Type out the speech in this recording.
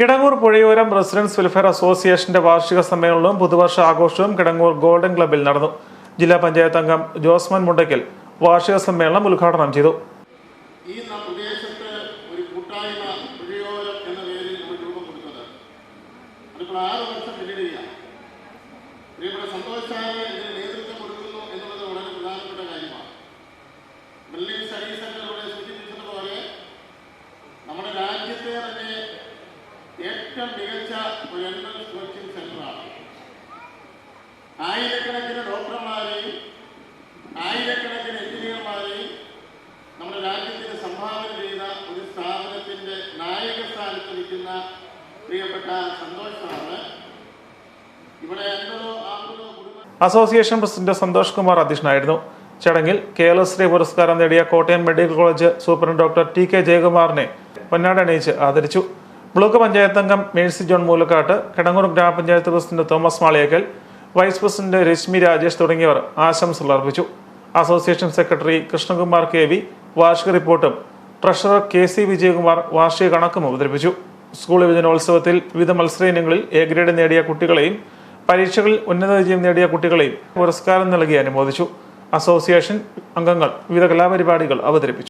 Kidangoor പുഴയോരം residence welfare അസോസിയേഷന്റെ വാർഷിക സമ്മേളനവും പുതുവർഷ ആഘോഷവും കിടങ്ങൂർ ഗോൾഡൻ ക്ലബിൽ നടന്നു. ജില്ലാ പഞ്ചായത്ത് അംഗം ജോസ്മൻ മുണ്ടയ്ക്കൽ വാർഷിക സമ്മേളനം ഉദ്ഘാടനം ചെയ്തു. ഈ ഒരു പുഴയോരം എന്ന പേരിൽ വർഷം പിന്നിടുകയാണ്. നേതൃത്വം നമ്മുടെ രാജ്യത്തെ തന്നെ ഏറ്റവും മികച്ച ഒരു എൻട്രൻസ് കോച്ചിങ് സെന്ററാണ്. ആയിരക്കണക്കിന് ഡോക്ടർമാരെയും ആയിരക്കണക്കിന് എഞ്ചിനീയർമാരെയും നമ്മുടെ രാജ്യത്തിന് സംഭാവന ചെയ്ത ഒരു സ്ഥാപനത്തിന്റെ നായക സ്ഥാനത്ത് നിൽക്കുന്ന പ്രിയപ്പെട്ട സന്തോഷ് സാറ് ഇവിടെ എന്തോ അസോസിയേഷൻ പ്രസിഡന്റ് സന്തോഷ് കുമാർ അധ്യക്ഷനായിരുന്നു. ചടങ്ങിൽ കേരളശ്രീ പുരസ്കാരം നേടിയ Kottayam medical college superintendent doctor T K ജയകുമാറിനെ പൊന്നാട് അണിയിച്ച് ആദരിച്ചു. ബ്ലോക്ക് പഞ്ചായത്ത് അംഗം Mercy John Moolakkattu Kidangoor grama panchayat president Thomas Maliyekkal vice president Reshmi Rajesh തുടങ്ങിയവർ ആശംസകൾ അർപ്പിച്ചു. Association secretary Krishnakumar K V വാർഷിക റിപ്പോർട്ടും ട്രഷറർ കെ സി വിജയകുമാർ വാർഷിക കണക്കും അവതരിപ്പിച്ചു. സ്കൂൾ യുവജനോത്സവത്തിൽ വിവിധ മത്സര ഇനങ്ങളിൽ എ ഗ്രേഡ് നേടിയ കുട്ടികളെയും പരീക്ഷകളിൽ ഉന്നത വിജയം നേടിയ കുട്ടികളെയും പുരസ്കാരം നൽകി അനുമോദിച്ചു. അസോസിയേഷൻ അംഗങ്ങൾ വിവിധ കലാപരിപാടികൾ അവതരിപ്പിച്ചു.